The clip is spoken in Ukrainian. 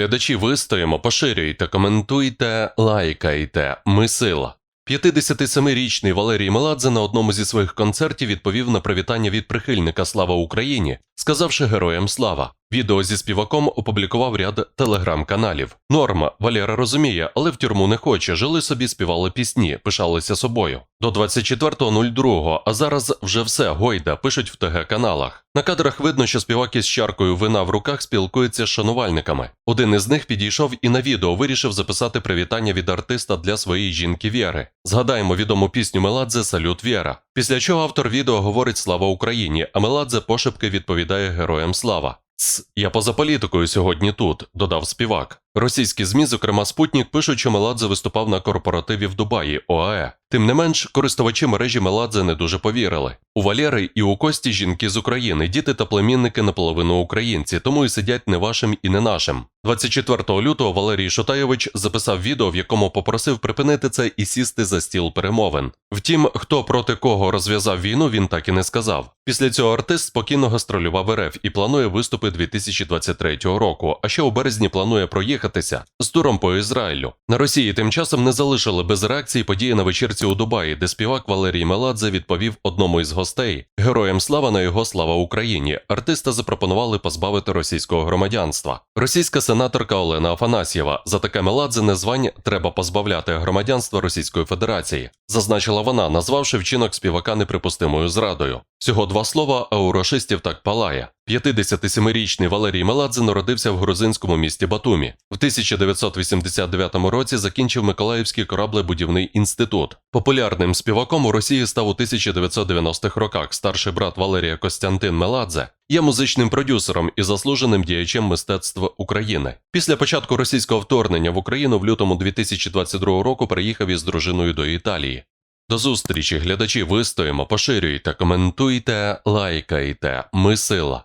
глядачі, вистоїмо, поширюйте, коментуйте, лайкайте. Ми сила. 57-річний Валерій Меладзе на одному зі своїх концертів відповів на привітання від прихильника Слава Україні, сказавши героям слава. Відео зі співаком опублікував ряд телеграм-каналів. Норма Валера розуміє, але в тюрму не хоче. Жили собі, співали пісні, пишалися собою. До 24.02, а зараз вже все гойда, пишуть в ТГ каналах. На кадрах видно, що співак із чаркою вина в руках спілкується з шанувальниками. Один із них підійшов і на відео вирішив записати привітання від артиста для своєї жінки Вєри. Згадаємо відому пісню Меладзе Салют Вєра. Після чого автор відео говорить Слава Україні, а Меладзе пошепки відповідає героям слава. Ц, я поза політикою сьогодні тут, додав співак. Російські ЗМІ, зокрема Спутнік, пишуть, що Меладзе виступав на корпоративі в Дубаї ОАЕ. Тим не менш, користувачі мережі Меладзе не дуже повірили. У Валєри і у Кості жінки з України, діти та племінники наполовину українці, тому і сидять не вашим і не нашим. 24 лютого Валерій Шотайович записав відео, в якому попросив припинити це і сісти за стіл перемовин. Втім, хто проти кого розв'язав війну, він так і не сказав. Після цього артист спокійно гастролював РФ і планує виступи 2023 року. А ще у березні планує проїхатися з туром по Ізраїлю. На Росії тим часом не залишили без реакції події на вечірці у Дубаї, де співак Валерій Меладзе відповів одному із гостей героям слава на його слава Україні. Артиста запропонували позбавити російського громадянства. Російська сенаторка Олена Афанасьєва за таке Меладзе незвань треба позбавляти громадянства Російської Федерації, зазначила вона, назвавши вчинок співака неприпустимою зрадою. Всього два слова, а у рошистів так палає. 57-річний Валерій Меладзе народився в грузинському місті Батумі. В 1989 році закінчив Миколаївський кораблебудівний інститут. Популярним співаком у Росії став у 1990-х роках старший брат Валерія Костянтин Меладзе. Є музичним продюсером і заслуженим діячем мистецтва України. Після початку російського вторгнення в Україну в лютому 2022 року переїхав із дружиною до Італії. До зустрічі, глядачі, вистоїмо, поширюйте, коментуйте, лайкайте. Ми сила.